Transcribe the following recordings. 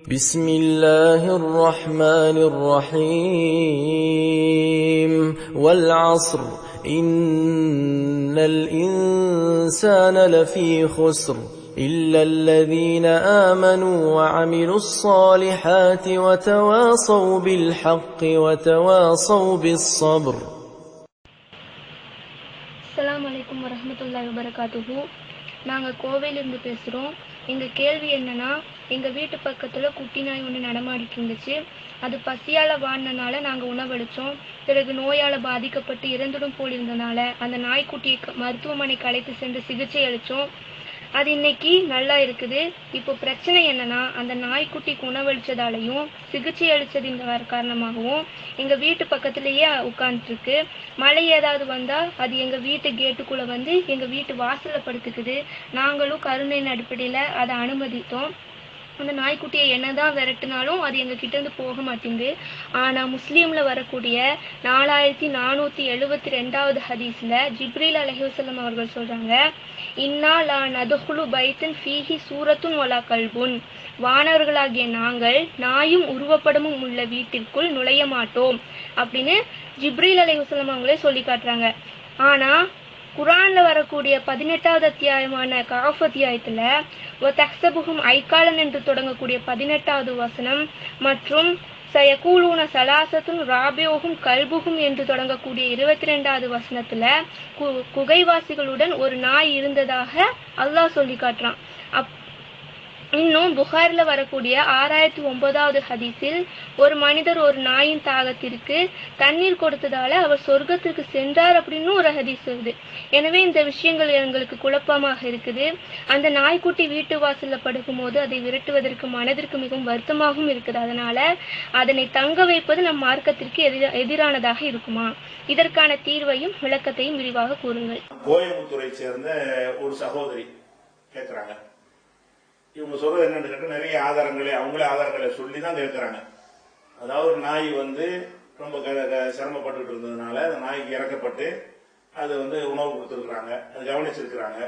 بسم الله الرحمن الرحيم والعصر إن الإنسان لفي خسر إلا الذين آمنوا وعملوا الصالحات وتواصوا بالحق وتواصوا بالصبر அஸ்ஸலாமு அலைக்கும் வரஹ்மத்துல்லாஹி வபரகாத்துஹு நாங்கள் கோவையிலேருந்து பேசுகிறோம் எங்கள் கேள்வி என்னன்னா எங்கள் வீட்டு பக்கத்தில் குட்டி நாய் ஒன்று நடமாடிட்டு இருந்துச்சு அது பசியால் வாழ்னனால நாங்கள் உணவளித்தோம் பிறகு நோயால் பாதிக்கப்பட்டு இறந்துடும் போலிருந்தனால அந்த நாய்க்குட்டியை மருத்துவமனைக்கு அழைத்து சென்று சிகிச்சை அளித்தோம் அது இன்னைக்கு நல்லா இருக்குது. இப்போ பிரச்சனை என்னன்னா அந்த நாய்க்குட்டிக்கு உணவளிச்சதாலையும் சிகிச்சை அளிச்சதின் காரணமாகவும் எங்க வீட்டு பக்கத்திலேயே உட்காந்துருக்கு மழை ஏதாவது வந்தா அது எங்க வீட்டு கேட்டுக்குள்ள வந்து எங்க வீட்டு வாசல்ல படுத்துக்குது. நாங்களும் கருணையின் அடிப்படையில அதை அனுமதித்தோம். அந்த நாய்க்குட்டியை என்னதான் விரட்டினாலும் அது எங்க கிட்ட இருந்து போக மாட்டேங்குது. ஆனா முஸ்லீம்ல வரக்கூடிய நாலாயிரத்தி நானூத்தி எழுபத்தி ரெண்டாவது ஹதீஸ்ல ஜிப்ரீல் அலஹிவசல்லம் அவர்கள் சொல்றாங்க இன்னா லா நதுஹுலு பைத்தன் ஃபீஹி சூரத்துன் வலா கல்புன். வானவர்களாகிய நாங்கள் நாயும் உருவப்படமும் உள்ள வீட்டிற்குள் நுழைய மாட்டோம் அப்படின்னு ஜிப்ரீல் அலைஹிவசல்லம் அவங்களே சொல்லி காட்டுறாங்க. ஆனா குரான்ல வரக்கூடிய பதினெட்டாவது அத்தியாயமான காஃப் அத்தியாயத்துல ஒ தக்சபுகும் ஐக்காலன் என்று தொடங்கக்கூடிய பதினெட்டாவது வசனம் மற்றும் சயகூலூன சலாசத்தும் ராபியோகும் கல்புகும் என்று தொடங்கக்கூடிய இருபத்தி ரெண்டாவது வசனத்துல கு- குகைவாசிகளுடன் ஒரு நாய் இருந்ததாக அல்லாஹ் சொல்லி காட்டுறான். அப் இன்னும் புகார்ல வரக்கூடிய ஆறாயிரத்தி ஒன்பதாவது ஹதீஸில் ஒரு மனிதர் ஒரு நாயின் தாகத்திற்கு தண்ணீர் கொடுத்ததால அவர் சொர்க்கத்திற்கு சென்றார் அப்படின்னு ஒரு ஹதீஸ் வருது எனவே இந்த விஷயங்கள் எங்களுக்கு குழப்பமாக இருக்குது. அந்த நாய்க்குட்டி வீட்டு வாசல்ல படுக்கும்போது அதை விரட்டுவதற்கு மனதிற்கு மிகவும் வருத்தமாகவும் இருக்குது. அதனால அதனை தங்க வைப்பது நம் மார்க்கத்திற்கு எதிர- எதிரானதாக இருக்குமா? இதற்கான தீர்வையும் விளக்கத்தையும் விரிவாக கூறுங்கள். கோயம்புத்தூரை சேர்ந்த ஒரு சகோதரி கேட்கிறாங்க இவங்க சொல்றது என்னன்னு கேட்டா நிறைய ஆதாரங்களை அவங்களே ஆதாரங்களை சொல்லி தான் கேட்குறாங்க அதாவது ஒரு நாய் வந்து ரொம்ப க- க- இருந்ததுனால அந்த நாய்க்கு இறக்கப்பட்டு அது வந்து உணவு கொடுத்துருக்குறாங்க. அது கவனிச்சிருக்கிறாங்க.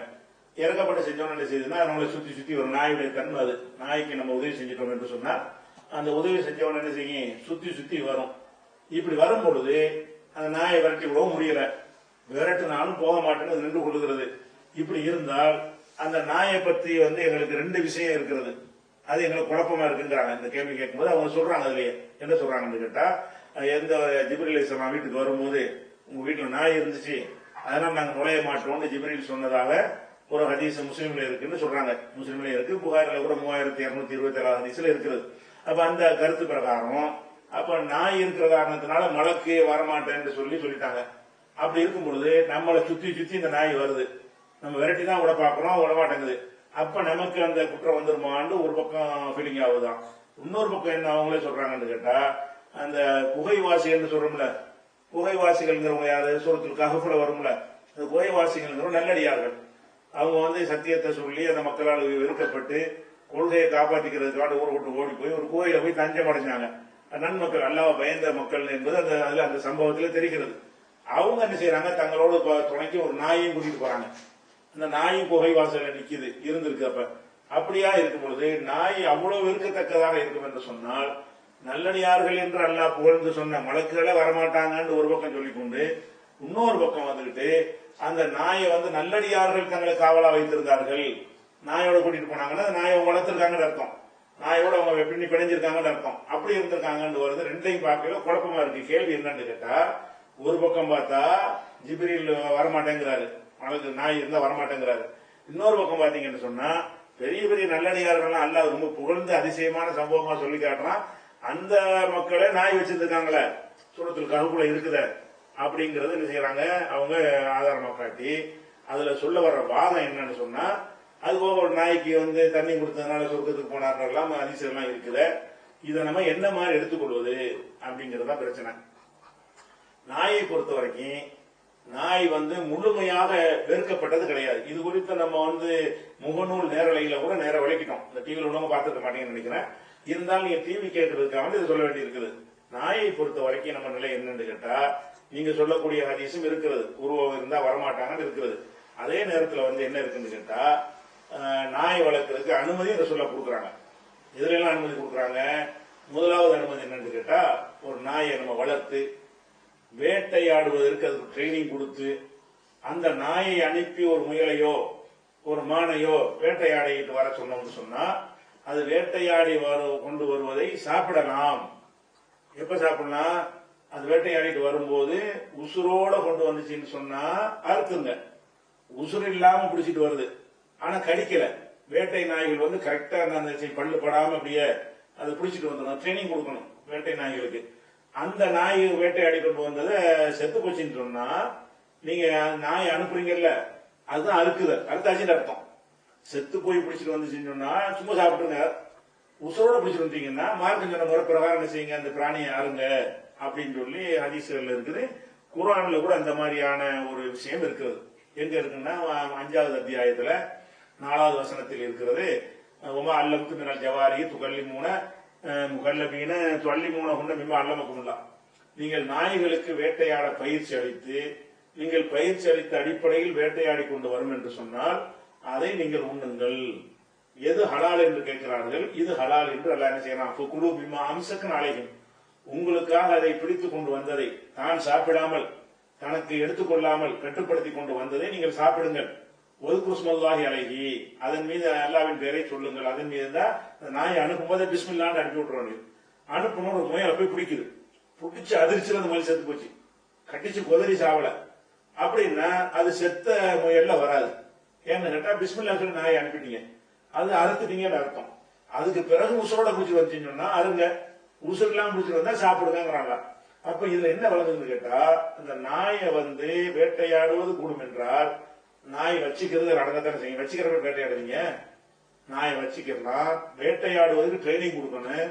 இறக்கப்பட்டு செஞ்சோன்னு என்ன செய்யுதுன்னா நம்மளை சுத்தி சுத்தி ஒரு நாயுடைய தன்மை அது. நாய்க்கு நம்ம உதவி செஞ்சிட்டோம் என்று சொன்னால் அந்த உதவி செஞ்சவன் என்ன செய்யும் சுத்தி சுத்தி வரும். இப்படி வரும் பொழுது அந்த நாயை விரட்டி விடவும் முடியல. விரட்டினாலும் போக மாட்டேன்னு அது நின்று கொள்ளுகிறது. இப்படி இருந்தால் அந்த நாயை பத்தி வந்து எங்களுக்கு ரெண்டு விஷயம் இருக்கிறது. அது எங்களுக்கு குழப்பமா இருக்குங்கிறாங்க. இந்த கேள்வி கேட்கும்போது அவங்க சொல்றாங்க அதுலயே. என்ன சொல்றாங்கன்னு கேட்டா எந்த ஜிப்ரில் இஸ்லாம் வீட்டுக்கு வரும்போது உங்க வீட்டுல நாய் இருந்துச்சு அதனால நாங்க நுழைய மாட்டோம்னு ஜிப்ரில் சொன்னதாக ஒரு ஹதீஸ் முஸ்லீம்ல இருக்குன்னு சொல்றாங்க. முஸ்லீம்ல இருக்கு புகாரில் கூட மூவாயிரத்தி இருநூத்தி இருபத்தி ஏழாவது ஹதீஸ்ல இருக்குது. அப்ப அந்த கருத்து பிரகாரம் அப்ப நாய் இருக்கிற காரணத்தினால மலக்கு வரமாட்டேன்னு சொல்லி சொல்லிட்டாங்க. அப்படி இருக்கும் பொழுது நம்மளை சுத்தி சுத்தி இந்த நாய் வருது. நம்ம விரட்டி தான் விட பார்க்குறோம் விட மாட்டேங்குது அப்ப நமக்கு அந்த குற்றம் வந்துருமான்னு ஒரு பக்கம் ஃபீலிங் ஆகுதான் இன்னொரு பக்கம் என்ன அவங்களே சொல்றாங்கன்னு கேட்டா அந்த குகைவாசிகள்னு சொல்றோம்ல குகைவாசிகள்ங்கிறவங்க யாரு? சூரத்தில் கஹஃப்ல வரும்ல. அந்த குகைவாசிகள்ங்கிறவங்க நல்லடியார்கள். அவங்க வந்து சத்தியத்தை சொல்லி அந்த மக்களால் வெறுக்கப்பட்டு கொள்கையை காப்பாற்றிக்கிறதுக்காக ஊரை விட்டு ஓடி போய் ஒரு கோயில போய் தஞ்சம் அடைஞ்சாங்க. நன்மக்கள் அல்லாஹ் பயந்த மக்கள் என்பது அந்த அதுல அந்த சம்பவத்துல தெரிகிறது. அவங்க என்ன செய்யறாங்க தங்களோட ப- துணைக்கு ஒரு நாயையும் கூட்டிட்டு போறாங்க. அந்த நாயும் குகை வாசல நிக்குது இருந்திருக்கு அப்ப. அப்படியா இருக்கும் பொழுது நாய் அவ்வளவு வெறுக்கத்தக்கதாக இருக்கும் என்று சொன்னால் நல்லடியார்கள் என்று அல்லாஹ் புகழ்ந்து சொன்ன மலக்குகளே வரமாட்டாங்கன்னு ஒரு பக்கம் சொல்லிக்கொண்டு இன்னொரு பக்கம் வந்துகிட்டு அந்த நாயை வந்து நல்லடியார்கள் தங்களை காவலா வைத்திருந்தார்கள். நாயோட கூட்டிட்டு போனாங்கன்னா நாயை அவங்க வளர்த்திருக்காங்கன்னு அர்த்தம். நாயோட அவங்க பின்னி பிணைஞ்சிருக்காங்கன்னு அர்த்தம். அப்படி இருந்திருக்காங்கன்னு வருது. ரெண்டையும் பார்க்கல குழப்பமா இருக்கு. கேள்வி என்னன்னு கேட்டா ஒரு பக்கம் பார்த்தா ஜிபிரியில் வரமாட்டேங்கிறாரு. அவனுக்கு நாய் இருந்தா வரமாட்டேங்கிறாரு. இன்னொரு பக்கம் பாத்தீங்கன்னு சொன்னா பெரிய பெரிய நல்லடிகாரர்கள்லாம் அல்ல ரொம்ப புகழ்ந்து அதிசயமான சம்பவமா சொல்லி காட்டுறான். அந்த மக்களே நாய் வச்சிருந்துருக்காங்களே சூரத்தில் கருப்புல இருக்குத அப்படிங்கறது என்ன செய்யறாங்க? அவங்க ஆதாரமா காட்டி அதுல சொல்ல வர்ற வாதம் என்னன்னு சொன்னா அது போக ஒரு நாய்க்கு வந்து தண்ணி கொடுத்ததுனால சொர்க்கத்துக்கு போனார்லாம் அதிசயம்லாம் இருக்குது இதை நம்ம என்ன மாதிரி எடுத்துக்கொள்வது அப்படிங்கறதா பிரச்சனை. நாயை பொறுத்த வரைக்கும் நாய் வந்து முழுமையாக வெறுக்கப்பட்டது கிடையாது. இது குறித்து நம்ம வந்து முகநூல் நேரலையில கூட நேர விளக்கிட்டோம். இந்த டிவியில் ஒன்றும் பார்த்துக்க மாட்டீங்கன்னு நினைக்கிறேன். இருந்தாலும் நீங்க டிவி கேட்கறதுக்காக இது சொல்ல வேண்டி இருக்குது நாயை பொறுத்த வரைக்கும் நம்ம நிலை என்னன்னு கேட்டா நீங்க சொல்லக்கூடிய ஹதீஸும் இருக்கிறது உருவம் இருந்தா வரமாட்டாங்கன்னு இருக்கிறது அதே நேரத்துல வந்து என்ன இருக்குன்னு கேட்டா நாய் வளர்க்கறதுக்கு அனுமதி சொல்ல கொடுக்குறாங்க. இதுல எல்லாம் அனுமதி கொடுக்குறாங்க? முதலாவது அனுமதி என்னன்னு கேட்டா ஒரு நாயை நம்ம வளர்த்து வேட்டையாடுவதற்கு அதுக்கு ட்ரைனிங் கொடுத்து அந்த நாயை அனுப்பி ஒரு முயலையோ ஒரு மானையோ வேட்டையாடிட்டு வர சொன்னோம்னு சொன்னா அது வேட்டையாடி வர கொண்டு வருவதை சாப்பிடலாம். எப்ப சாப்பிடலாம் அது வேட்டையாடிட்டு வரும்போது உசுரோட கொண்டு வந்துச்சுன்னு சொன்னா அறுத்துங்க உசுறு இல்லாம பிடிச்சிட்டு வருது. ஆனா கடிக்கல. வேட்டை நாய்கள் வந்து கரெக்டா அந்த பல்லு படாம அப்படியே அதை பிடிச்சிட்டு வந்துடும் ட்ரைனிங் கொடுக்கணும் வேட்டை நாய்களுக்கு. அந்த நாய் வேட்டையாடி கொண்டு வந்ததை செத்து போச்சுன்னு சொன்னா நீங்க நாய் அனுப்புறீங்கல்ல அதுதான் அறுக்குது அறுத்தாச்சுன்னு அர்த்தம். செத்து போய் பிடிச்சிட்டு வந்துச்சுன்னு சொன்னா சும்மா சாப்பிட்டுருங்க. உசுரோட பிடிச்சிட்டு வந்தீங்கன்னா மார்க்கம் சொன்ன முறை பிரகாரம் என்ன செய்யுங்க? அந்த பிராணியை அருங்க அப்படின்னு சொல்லி ஹதீஸ்கள்ல இருக்குது. குரான்ல கூட அந்த மாதிரியான ஒரு விஷயம் இருக்கிறது. எங்க இருக்குன்னா அஞ்சாவது அத்தியாயத்துல நாலாவது வசனத்தில் இருக்கிறது உமா அல்லமுத்து மினல் ஜவாரி துகல்லி மூணு முகல்லபீன தொள்ளி மூண கொண்ட மிம்ம அல்லமக்குமுல்லா. நீங்கள் நாய்களுக்கு வேட்டையாட பயிற்சி அளித்து நீங்கள் பயிற்சி அளித்த அடிப்படையில் வேட்டையாடி கொண்டு வரும் என்று சொன்னால் அதை நீங்கள் உண்ணுங்கள். எது ஹலால் என்று கேட்கிறார்கள்? இது ஹலால் என்று அல்ல என்ன செய்யலாம் குழு பிமா அம்சக்கு நாளைகள் உங்களுக்காக அதை பிடித்துக் கொண்டு வந்ததை தான் சாப்பிடாமல் தனக்கு எடுத்துக்கொள்ளாமல் கட்டுப்படுத்தி கொண்டு வந்ததை நீங்கள் சாப்பிடுங்கள். ஒதுக்குஸ்மல்லாஹி அழகி அதன் மீது அல்லாவின் பெயரை சொல்லுங்கள். அதன் மீது தான் அந்த நாயை அனுப்பும்போது பிஸ்மில்லான்னு அனுப்பி விட்டுறோம் அனுப்பணும் ஒரு முயலை போய் பிடிக்குது. பிடிச்சி அதிர்ச்சியில் அந்த முயல் செத்து போச்சு. கட்டிச்சு குதறி சாவல. அப்படின்னா அது செத்த முயல்ல வராது. ஏன்னு கேட்டா பிஸ்மில்லா சொல்லி நாயை அனுப்பிட்டீங்க. அது அறுத்துட்டீங்கன்னு அர்த்தம். அதுக்கு பிறகு உசுரோட பிடிச்சி வந்துச்சுன்னு சொன்னா அருங்க உசுர் இல்லாம பிடிச்சிட்டு வந்தா சாப்பிடுங்கிறாங்க அப்ப இதுல என்ன வழங்குதுன்னு கேட்டா இந்த நாயை வந்து வேட்டையாடுவது கூடும் என்றால் நாய் வச்சுக்கிறது நடக்கத்தானே செய்யும். வச்சுக்கிறப்ப வேட்டையாடுவீங்க நாயை வச்சுக்கலாம். வேட்டையாடுவதற்கு ட்ரைனிங் கொடுக்கணும்.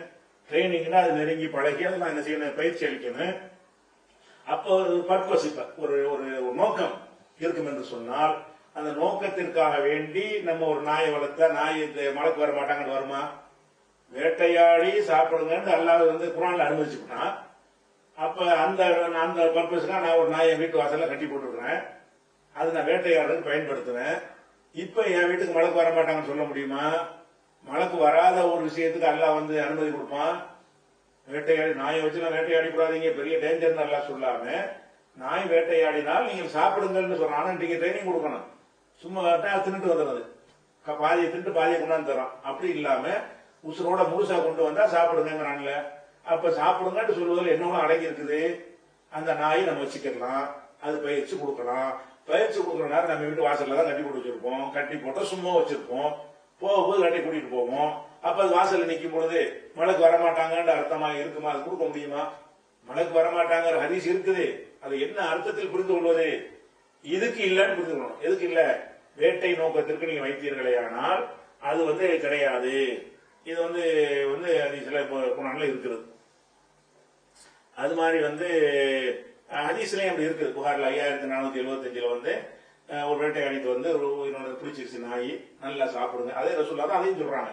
ட்ரைனிங்னா அது நெருங்கி பழகி அதை நான் என்ன செய்யணும்? பயிற்சி அளிக்கணும். அப்போ ஒரு பர்பஸ் இப்ப ஒரு ஒரு நோக்கம் இருக்கும் என்று சொன்னால் அந்த நோக்கத்திற்காக வேண்டி நம்ம ஒரு நாயை வளர்த்தா நாய் இந்த மலைக்கு வர மாட்டாங்கன்னு வருமா? வேட்டையாடி சாப்பிடுங்கன்னு அல்லாத வந்து குரான்ல அனுமதிச்சுட்டான். அப்ப அந்த அந்த பர்பஸ்க்காக நான் ஒரு நாயை வீட்டு வாசல்ல கட்டி போட்டுருக்கிறேன் அது நான் வேட்டையாடுறதுக்கு பயன்படுத்துவேன். இப்ப என் வீட்டுக்கு மழைக்கு வர மாட்டாங்கன்னு சொல்ல முடியுமா? மழைக்கு வராத ஒரு விஷயத்துக்கு அல்லா வந்து அனுமதி கொடுப்பான். வேட்டையாடி நாயை வச்சு நான் வேட்டையாடி கூடாதீங்க. பெரிய டேஞ்சர் நல்லா சொல்லாம நாய் வேட்டையாடினால் நீங்கள் சாப்பிடுங்கன்னு சொல்றான். ஆனா நீங்க ட்ரைனிங் கொடுக்கணும். சும்மா கேட்டா தின்னுட்டு வந்துடுறது. பாதியை தின்ட்டு பாதியை கொண்டாந்து தரோம் அப்படி இல்லாம உசுரோட முழுசா கொண்டு வந்தா சாப்பிடுங்கிறான்ல அப்ப சாப்பிடுங்கன்னு சொல்வதில் என்னவோ அடங்கி இருக்குது. அந்த நாயை நம்ம வச்சுக்கலாம் அது பயிற்சி கொடுக்கலாம். பயிற்சி கொடுக்குற நேரம் நம்ம வீட்டு வாசல்ல தான் கட்டி போட்டு வச்சிருப்போம் கட்டி போட்டால் சும்மா வச்சிருப்போம். போகும்போது கட்டி கூட்டிட்டு போவோம். அப்ப அது வாசல்ல நிக்கும் பொழுது மழைக்கு வரமாட்டாங்கன்ற அர்த்தமா இருக்குமா? அது கொடுக்க முடியுமா? மழைக்கு வரமாட்டாங்கிற ஹரிஸ் இருக்குது. அது என்ன அர்த்தத்தில் புரிந்து கொள்வது? இதுக்கு இல்லைன்னு புரிந்து கொள்ளணும். எதுக்கு இல்ல? வேட்டை நோக்கத்திற்கு நீங்க வைத்தீர்களே ஆனால் அது வந்து கிடையாது. இது வந்து வந்து சில குணங்கள் இருக்கிறது. அது மாதிரி வந்து ஹதீஸ்லயும் அப்படி இருக்குது புகார்ல ஐயாயிரத்தி நானூத்தி எழுபத்தஞ்சுல வந்து ஒரு ஒரு வேட்டையாடிட்டு வந்து ஒரு இன்னொரு பிடிச்சிருச்சு நாய். நல்லா சாப்பிடுங்க. அதே ரசூல்லா தான் அதையும் சொல்றாங்க.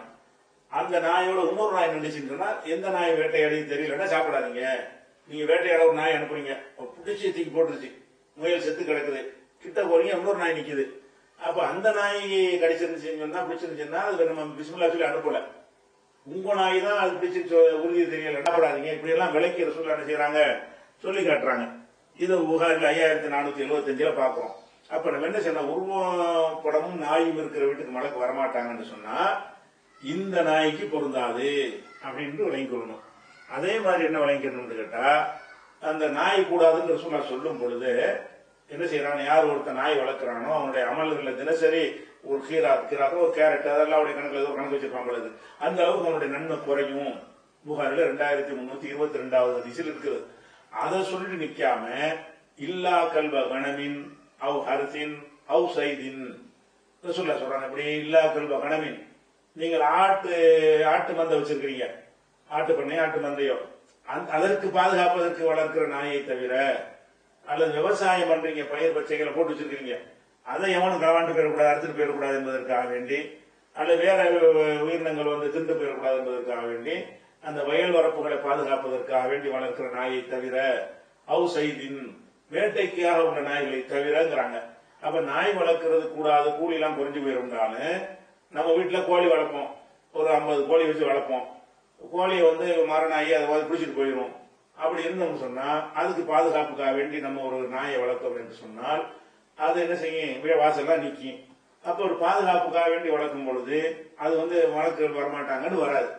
அந்த நாயோட இன்னொரு நாய் நின்றுச்சுன்னு சொன்னா எந்த நாய் வேட்டையாடி தெரியலன்னா சாப்பிடாதீங்க. நீங்க வேட்டையாட ஒரு நாய் அனுப்புறீங்க. பிடிச்சி தூக்கி போட்டுருச்சு. முயல் செத்து கிடக்குது. கிட்ட போறீங்க இன்னொரு நாய் நிக்குது. அப்ப அந்த நாய் கடிச்சிருந்துச்சுன்னு சொன்னா பிடிச்சிருந்துச்சுன்னா அது நம்ம பிஸ்மில்லா சொல்லி அனுப்பல. உங்க நாய் தான் அது பிடிச்சி சொ- உறுதி தெரியல. என்னப்படாதீங்க இப்படி எல்லாம் விலைக்கு ரசூல்லா என்ன செய்யறாங்க சொல்லி காட்டுறாங்க. இது புகாரில் ஐயாயிரத்தி நானூத்தி எழுபத்தஞ்சுல பாக்குறோம். அப்ப நம்ம என்ன செய்யலாம் உருவம் படமும் நாயும் இருக்கிற வீட்டுக்கு மழைக்கு வரமாட்டாங்கன்னு சொன்னா இந்த நாய்க்கு பொருந்தாது அப்படின்ட்டு விளங்கிக் கொள்ளணும் அதே மாதிரி என்ன விளங்கிக்கணும்னு கேட்டா அந்த நாய் கூடாதுன்னு ரசூலா சொல்லும் பொழுது என்ன செய்யறான் யார் ஒருத்த நாய் வளர்க்குறானோ அவனுடைய அமல்களை தினசரி ஒரு கீரா கீராக்க ஒரு கேரட் அதெல்லாம் அவருடைய கணக்குல ஏதோ கணக்கு வச்சிருப்பான் பொழுது அந்த அளவுக்கு அவனுடைய நன்மை குறையும். புகாரில் ரெண்டாயிரத்தி முன்னூத்தி இருபத்தி ரெண்டாவது அதிசல் இருக்குது. அதை சொல்லிட்டு நிக்காம இல்லா கல்வ கணமின் அவ் ஹரசின் அவ் சைதின். ரசூல்லா சொல்றாங்க. இப்படி இல்லா கல்வ கணமின். நீங்கள் ஆட்டு ஆட்டு மந்தை வச்சிருக்கிறீங்க. ஆட்டு பண்ணை ஆட்டு மந்தையோ. அதற்கு பாதுகாப்பதற்கு வளர்க்கிற நாயை தவிர அல்லது விவசாயம் பண்றீங்க பயிர் பச்சைகளை போட்டு வச்சிருக்கீங்க அதை எவனும் களவாண்டு போயிடக்கூடாது அறுத்துட்டு போயிடக்கூடாது என்பதற்காக வேண்டி அல்லது வேற உயிரினங்கள் வந்து திண்டு போயிடக்கூடாது என்பதற்காக வேண்டி அந்த வயல் வரப்புகளை பாதுகாப்பதற்காக வேண்டி வளர்க்கிற நாயை தவிர அவு சைதின் வேட்டைக்காக உள்ள நாய்களை தவிரங்கிறாங்க. அப்ப நாய் வளர்க்கறது கூடாது கூலி எல்லாம் குறைஞ்சு போயிருந்தாலும் நம்ம வீட்டுல கோழி வளர்ப்போம். ஒரு ஐம்பது கோழி வச்சு வளர்ப்போம். கோழியை வந்து மரணாயி அதை வந்து பிடிச்சிட்டு போயிடும் அப்படி இருந்தோம்னு சொன்னா அதுக்கு பாதுகாப்புக்காக வேண்டி நம்ம ஒரு நாயை வளர்த்தோம் என்று சொன்னால் அது என்ன செய்யும்? இப்படியே வாசல்லாம் நிக்கும் அப்ப ஒரு பாதுகாப்புக்காக வேண்டி வளர்க்கும் பொழுது அது வந்து வழக்குகள் வரமாட்டாங்கன்னு வராது.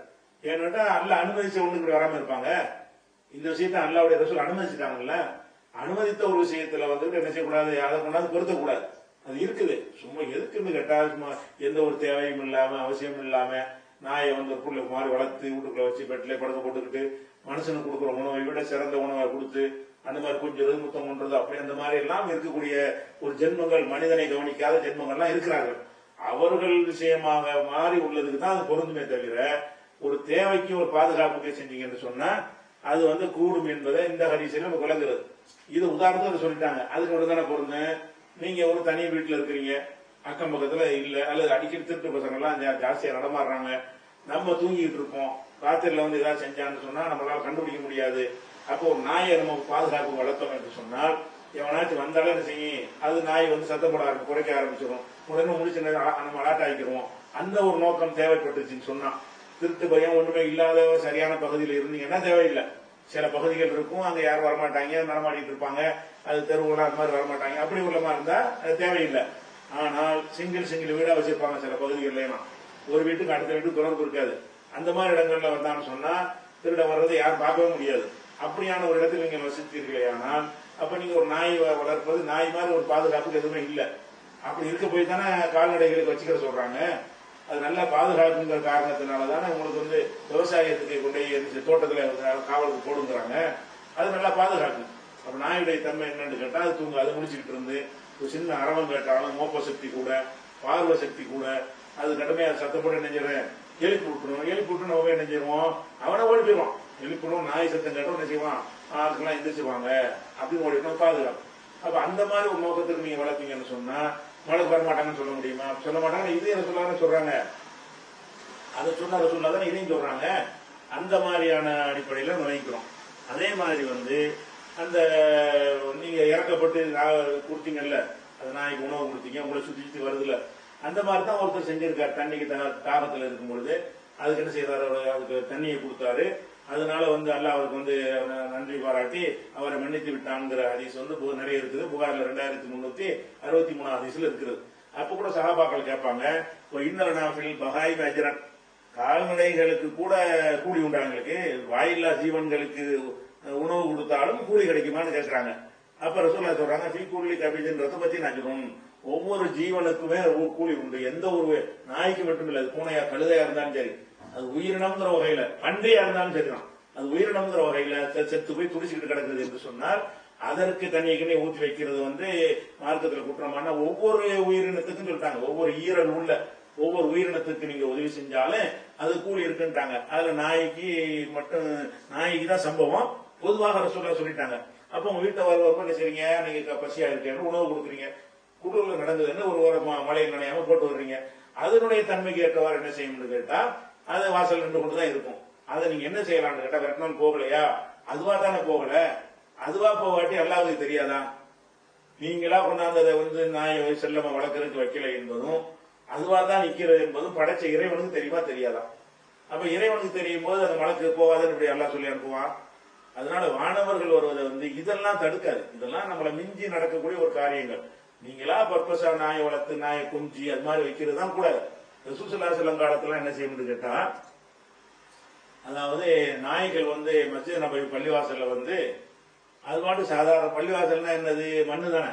ஏன்னாட்டா அல்ல அனுமதிச்ச ஒண்ணு வராம இருப்பாங்க. இந்த விஷயத்த அல்லாவுடைய ரசூல் அனுமதிச்சிட்டாங்கல்ல? அனுமதித்த ஒரு விஷயத்துல வந்துட்டு என்ன செய்யக்கூடாது? அதை கொண்டாந்து பொருத்தக்கூடாது. அது இருக்குது. சும்மா எதுக்குன்னு கேட்டா சும்மா எந்த ஒரு தேவையும் இல்லாம அவசியமும் இல்லாம நாயை வந்து புள்ள மாதிரி வளர்த்து வீட்டுக்குள்ள வச்சு பெட்ல படுக்க போட்டுக்கிட்டு மனுஷனுக்கு கொடுக்குற உணவை விட சிறந்த உணவை கொடுத்து அந்த மாதிரி கொஞ்சம் முத்தம் பண்றது அப்படி அந்த மாதிரி எல்லாம் இருக்கக்கூடிய ஒரு ஜென்மங்கள் மனிதனை கவனிக்காத ஜென்மங்கள்லாம் இருக்கிறார்கள். அவர்கள் விஷயமாக மாறி உள்ளதுக்கு தான் அது பொருந்துமே தவிர ஒரு தேவைக்கு ஒரு பாதுகாப்புக்கு செஞ்சீங்கன்னு சொன்னா அது வந்து கூடும் என்பதை இந்த ஹரிசில நம்ம விளங்குறது இது உதாரணத்துக்கு சொல்லிட்டாங்க. அதுக்கு ஒரு தானே பொருந்த நீங்க ஒரு தனி வீட்டுல இருக்கிறீங்க அக்கம் பக்கத்துல இல்ல அல்லது அடிக்கடி திருட்டு பசங்கள்லாம் ஜாஸ்தியா நடமாடுறாங்க நம்ம தூங்கிட்டு இருப்போம் ராத்திரில வந்து ஏதாவது செஞ்சான்னு சொன்னா நம்மளால கண்டுபிடிக்க முடியாது. அப்போ ஒரு நாயை நம்ம பாதுகாப்பு வளர்த்தோம் என்று சொன்னால் எவனாச்சும் வந்தாலும் என்ன செய்யும் அது நாய் வந்து சத்தம் போட ஆரம்பி குறைக்க ஆரம்பிச்சிடும் உடனே முடிச்சு நம்ம அலாட் ஆகிக்கிறோம் அந்த ஒரு நோக்கம் தேவைப்பட்டுச்சுன்னு சொன்னா திருட்டு பயம் ஒண்ணுமே இல்லாத சரியான பகுதியில் இருந்தீங்கன்னா தேவையில்லை. சில பகுதிகள் இருக்கும் அங்க யாரும் வரமாட்டாங்க நடமாடிட்டு இருப்பாங்க அது தெருவுலாம் அந்த மாதிரி வரமாட்டாங்க. அப்படி உள்ள மாதிரி இருந்தா அது தேவையில்லை. ஆனால் சிங்கிள் சிங்கிள் வீடா வச்சிருப்பாங்க சில பகுதிகள்லாம் ஒரு வீட்டுக்கு அடுத்த வீட்டுக்கு தொடர்பு இருக்காது. அந்த மாதிரி இடங்கள்ல வந்தான்னு சொன்னா திருட வர்றதை யாரும் பார்க்கவே முடியாது. அப்படியான ஒரு இடத்துல நீங்கள் வசித்தீர்களே ஆனால் அப்ப நீங்க ஒரு நாய் வ- வளர்ப்பது நாய் மாதிரி ஒரு பாதுகாப்புக்கு எதுவுமே இல்லை. அப்படி இருக்க போய் தானே கால்நடைகளுக்கு வச்சுக்கிற சொல்றாங்க. அது நல்லா பாதுகாப்புங்கிற காரணத்தினால தானே உங்களுக்கு வந்து விவசாயத்துக்கு கொண்டு போய் தோட்டத்தில் தோட்டத்துல காவலுக்கு போடுங்கிறாங்க. அது நல்லா பாதுகாக்கும் அப்ப நாயுடைய தன்மை என்னன்னு கேட்டா அது தூங்க அது முடிச்சுக்கிட்டு இருந்து ஒரு சின்ன அரவம் கேட்டாலும் மோப்ப சக்தி கூட பார்வை சக்தி கூட அது கடுமையா சத்தம் போட்டு எழுப்பி விட்டுரும் எழுப்பி விட்டு நம்ம என்ன நினைஞ்சிருவோம் அவனை ஓடி போயிடுவான். எழுப்பிடும் நாய் சத்தம் கேட்டோம் என்ன செய்வான். ஆளுக்கெல்லாம் எந்திரிச்சுவாங்க அப்படின்னு ஓடிக்கணும் பாதுகாப்பு. அப்ப அந்த மாதிரி ஒரு நோக்கத்துக்கு நீங்க வளர்ப்பீங்கன்னு சொன்னா மழை வர மாட்டாங்கன்னு சொல்ல முடியுமா? சொல்ல மாட்டாங்க. இது என்ன சொல்லான்னு சொல்றாங்க. அதை சொன்ன அதை சொன்னாதான் இதையும் சொல்றாங்க. அந்த மாதிரியான அடிப்படையில் நம்ம அதே மாதிரி வந்து அந்த நீங்க இறக்கப்பட்டு கொடுத்தீங்கல்ல அது நாய்க்கு உணவு கொடுத்தீங்க உங்களை சுத்தி சுத்தி வருதுல்ல அந்த மாதிரி தான் ஒருத்தர் செஞ்சிருக்காரு. தண்ணிக்கு த- இருக்கும் பொழுது அதுக்கு என்ன செய்தாரு அதுக்கு தண்ணியை கொடுத்தாரு. அதனால வந்து அல்லாஹ் அவருக்கு வந்து அவரை நன்றி பாராட்டி அவரை மன்னித்து விட்டான்ங்கிற ஹதீஸ் வந்து நிறைய இருக்குது. புகாரில் ரெண்டாயிரத்தி முன்னூத்தி அறுபத்தி மூணு ஹதீஸ்ல இருக்குது. அப்ப கூட சகாபாக்கள் கேட்பாங்க இன்னொரு நாஃபில் பகாய் அஜரன். கால்நடைகளுக்கு கூட கூலி உண்டாங்களுக்கு வாயில்லா ஜீவன்களுக்கு உணவு கொடுத்தாலும் கூலி கிடைக்குமான்னு கேட்கிறாங்க. அப்ப ரசூல்லா சொல்றாங்க ஃபீ கூலி கபிஜன்றத பத்தி நான் சொல்லணும் ஒவ்வொரு ஜீவனுக்குமே கூலி உண்டு. எந்த ஒரு நாய்க்கு மட்டும் இல்லை பூனையா கழுதையா இருந்தாலும் சரி. அது உயிரினம்ங்கிற வகையில பன்றியா இருந்தாலும் சரிதான். அது உயிரினம்ங்கிற வகையில செத்து போய் துடிச்சுக்கிட்டு கிடக்குது என்று சொன்னால் அதற்கு தண்ணியை ஊற்றி வைக்கிறது வந்து மார்க்கத்தில் குற்றமான ஒவ்வொரு உயிரினத்துக்கும் சொல்லிட்டாங்க. ஒவ்வொரு ஈரல் உள்ள ஒவ்வொரு உயிரினத்துக்கு நீங்க உதவி செஞ்சாலும் அது கூலி இருக்குன்ட்டாங்க. அதுல நாய்க்கு மட்டும் நாய்க்கு தான் சம்பவம். பொதுவாக ரசூலா சொல்லிட்டாங்க. அப்ப உங்க வீட்டை வருவாங்க என்ன செய்றீங்க நீங்க பசியா இருக்கேன்னு உணவு கொடுக்குறீங்க. குடூர்ல நடந்ததுன்னு ஒரு ஒரு ம- மழையில் நனையாம போட்டு வர்றீங்க. அதனுடைய தன்மைக்கு ஏற்றவாறு என்ன செய்யணும்னு கேட்டா அது வாசல் நின்று கொண்டு தான் இருக்கும். அதை நீங்க என்ன செய்யலாம்னு கேட்டா வெட்டணும் போகலையா? அதுவா தானே போகல. அதுவா போகாட்டி அல்லாவுக்கு தெரியாதா? நீங்களா கொண்டாந்து அதை வந்து நாயை செல்லமா வளர்க்கறதுக்கு வைக்கல என்பதும் அதுவா தான் நிக்கிறது என்பதும் படைச்ச இறைவனுக்கு தெரியுமா? தெரியாதா? அப்ப இறைவனுக்கு தெரியும் போது அந்த மலக்கு போகாதுன்னு இப்படி எல்லாம் சொல்லி அனுப்புவான். அதனால வானவர்கள் வருவதை வந்து இதெல்லாம் தடுக்காது. இதெல்லாம் நம்மள மிஞ்சி நடக்கக்கூடிய ஒரு காரியங்கள். நீங்களா பர்பஸா நாயை வளர்த்து நாயை குஞ்சி அது மாதிரி வைக்கிறது தான் கூடாது. ரசூசல்லா காலத்துல என்ன செய்யணும்னு கேட்டா அதாவது நாய்கள் வந்து மஸ்ஜித் நபி பள்ளிவாசல்ல வந்து அது பாட்டு சாதாரண பள்ளிவாசல்னா என்னது? மண்ணு தானே.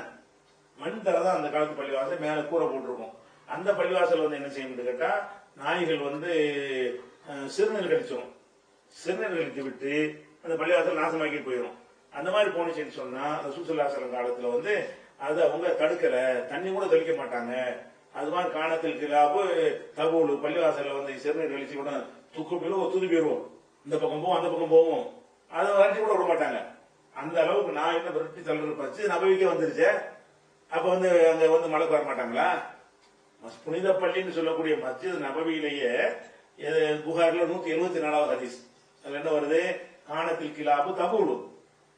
மண் தர தான் அந்த காலத்து பள்ளிவாசல் மேல கூரை போட்டிருக்கும். அந்த பள்ளிவாசல் வந்து என்ன செய்யணும்னு கேட்டா நாய்கள் வந்து சிறுநீர் கடிச்சோம் சிறுநீர் கழித்து விட்டு அந்த பள்ளிவாசல் நாசமாக்கி போயிடும் அந்த மாதிரி போனுச்சுன்னு சொன்னா ரசூசல்லாசலம் காலத்துல வந்து அது அவங்க தடுக்கல. தண்ணி கூட தெளிக்க மாட்டாங்க. அது மாதிரி காணத்தில் கிலாபு தகவல் பள்ளிவாசல்ல வந்து சிறுநீர் கழிச்சு கூட துக்கு போயிடும் துதி போயிடுவோம் இந்த பக்கம் போவோம் அந்த பக்கம் போவோம். அதை வரைக்கும் கூட விட மாட்டாங்க. அந்த அளவுக்கு நான் என்ன விரட்டி தள்ளுற பச்சு நபவிக்க வந்துருச்சு. அப்ப வந்து அங்க வந்து மழைக்கு வர மாட்டாங்களா? புனித பள்ளின்னு சொல்லக்கூடிய மஸ்ஜித் நபவியிலேயே இது புகார்ல நூத்தி எழுபத்தி நாலாவது ஹதீஸ். அதுல என்ன வருது? காணத்தில் கிலாபு தபூலு.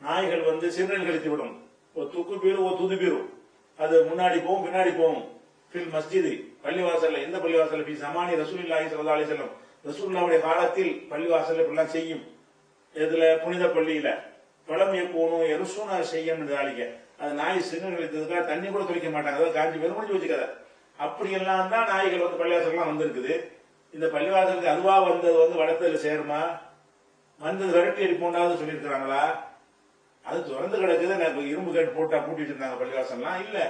நாய்கள் வந்து சிறுநீர் கழித்து விடும். ஒரு துக்கு பீரும் ஒரு துது பீரும் அது முன்னாடி போகும் பின்னாடி போகும். ஃபில் மஸ்ஜிது பள்ளிவாசல்ல எந்த பள்ளிவாசல்ல? பி சமானி ரசூலில்லாஹி சல்லா அலி செல்லம் ரசூல்லாவுடைய காலத்தில் பள்ளிவாசல் இப்படிலாம் செய்யும். இதுல புனித பள்ளியில. பழம் எப்போணும் எருசும் நான் செய்யும் தாளிக்க அது நாய் சின்ன வைத்ததுக்காக தண்ணி கூட துவைக்க மாட்டாங்க. அதாவது காஞ்சி பேர் முடிஞ்சு வச்சுக்கத. அப்படியெல்லாம் தான் நாய்கள் வந்து பள்ளிவாசல்லாம் வந்திருக்குது. இந்த பள்ளிவாசலுக்கு அதுவா வந்தது வந்து வளர்த்ததுல சேருமா? வந்தது விரட்டி அடிப்போண்டாவது சொல்லியிருக்கிறாங்களா? அது திறந்து கிடக்குது நான் இரும்பு கேட்டு போட்டா கூட்டிட்டு இருந்தாங்க பள்ளிவாசல்லாம். இல்லை.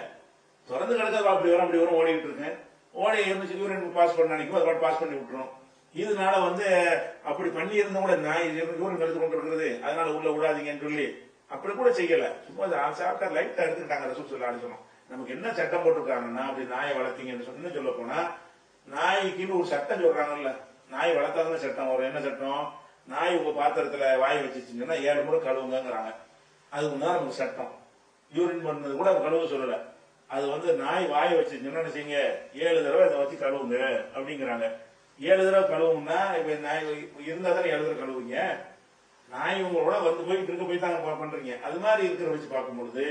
திறந்து கிடக்குது அப்படி வரும் அப்படி வரும் ஓடிட்டு இருக்கேன். ஓடி இருந்து யூரியன் பாஸ் பண்ண நினைக்கும் அது பாஸ் பண்ணி விட்டுரும் இதனால வந்து அப்படி பண்ணி இருந்தா கூட நாய் யூரின் எடுத்து கொண்டு இருக்கிறது? அதனால உள்ள விடாதீங்கன்னு சொல்லி அப்படி கூட செய்யல. சும்மா சாப்பிட்டா லைட்டா எடுத்துக்கிட்டாங்க ரசூல் சொல்லான்னு சொன்னோம். நமக்கு என்ன சட்டம் போட்டிருக்காங்கன்னா அப்படி நாயை வளர்த்தீங்கன்னு சொன்ன சொல்ல போனா நாய்க்குன்னு ஒரு சட்டம் சொல்றாங்கல்ல. நாய் வளர்த்தாதான் சட்டம் வரும். என்ன சட்டம்? நாய் உங்க பாத்திரத்துல வாய் வச்சுச்சுங்கன்னா ஏழு முறை கழுவுங்கிறாங்க அது முன்னாடி நமக்கு சட்டம். யூரின் பண்ணது கூட கழுவ சொல்லலை. அது வந்து நாய் வாயை வச்சு என்ன செய்யுங்க ஏழு தடவை அதை வச்சு கழுவுங்க அப்படிங்கிறாங்க. ஏழு தடவை கழுவுங்கன்னா இப்ப நாய் இருந்தா தானே ஏழு தடவை கழுவுங்க நாய் உங்களோட வந்து போய் இருக்க போய் தாங்க பண்றீங்க. அது மாதிரி இருக்கிற வச்சு பார்க்கும்பொழுது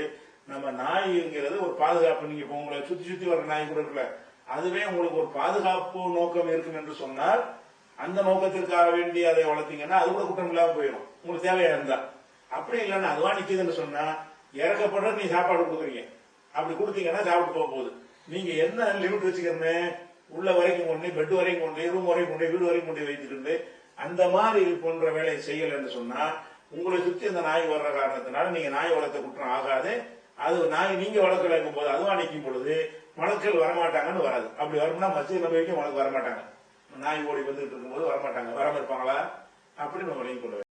நம்ம நாய்ங்கிறது ஒரு பாதுகாப்பு. நீங்க இப்போ உங்களை சுத்தி சுத்தி வர நாய் கூட இருக்குல்ல அதுவே உங்களுக்கு ஒரு பாதுகாப்பு நோக்கம் இருக்கும் என்று சொன்னால் அந்த நோக்கத்திற்காக வேண்டி அதை வளர்த்தீங்கன்னா அது கூட குற்றம் இல்லாம போயிடும் உங்களுக்கு தேவையா இருந்தா அப்படி இல்லைன்னா அதுவா நிக்குதுன்னு சொன்னா இறக்கப்படுற நீ சாப்பாடு கொடுக்குறீங்க. அப்படி கொடுத்தீங்கன்னா சாப்பிட்டு போக போகுது நீங்க என்ன லிமிட் வச்சுக்கிறனே உள்ள வரைக்கும் கொண்டு பெட் வரைக்கும் கொண்டு ரூம் வரைக்கும் கொண்டு வீடு வரைக்கும் கொண்டு வைத்துக்கிட்டு அந்த மாதிரி போன்ற வேலையை செய்யலைன்னு சொன்னா உங்களை சுத்தி அந்த நாய் வர்ற காரணத்தினால நீங்க நாய் வளர்த்த குற்றம் ஆகாது. அது நாய் நீங்க வளர்க்கலைங்கும் போது அதுவா நிற்கும் பொழுது மலக்கள் வரமாட்டாங்கன்னு வராது. அப்படி வரும்னா மத்திய நம்ம வரைக்கும் வளர்க்க வரமாட்டாங்க. நாய் ஓடி வந்துட்டு இருக்கும்போது வரமாட்டாங்க. வராம இருப்பாங்களா? அப்படின்னு நம்ம விளங்கி கொள்ள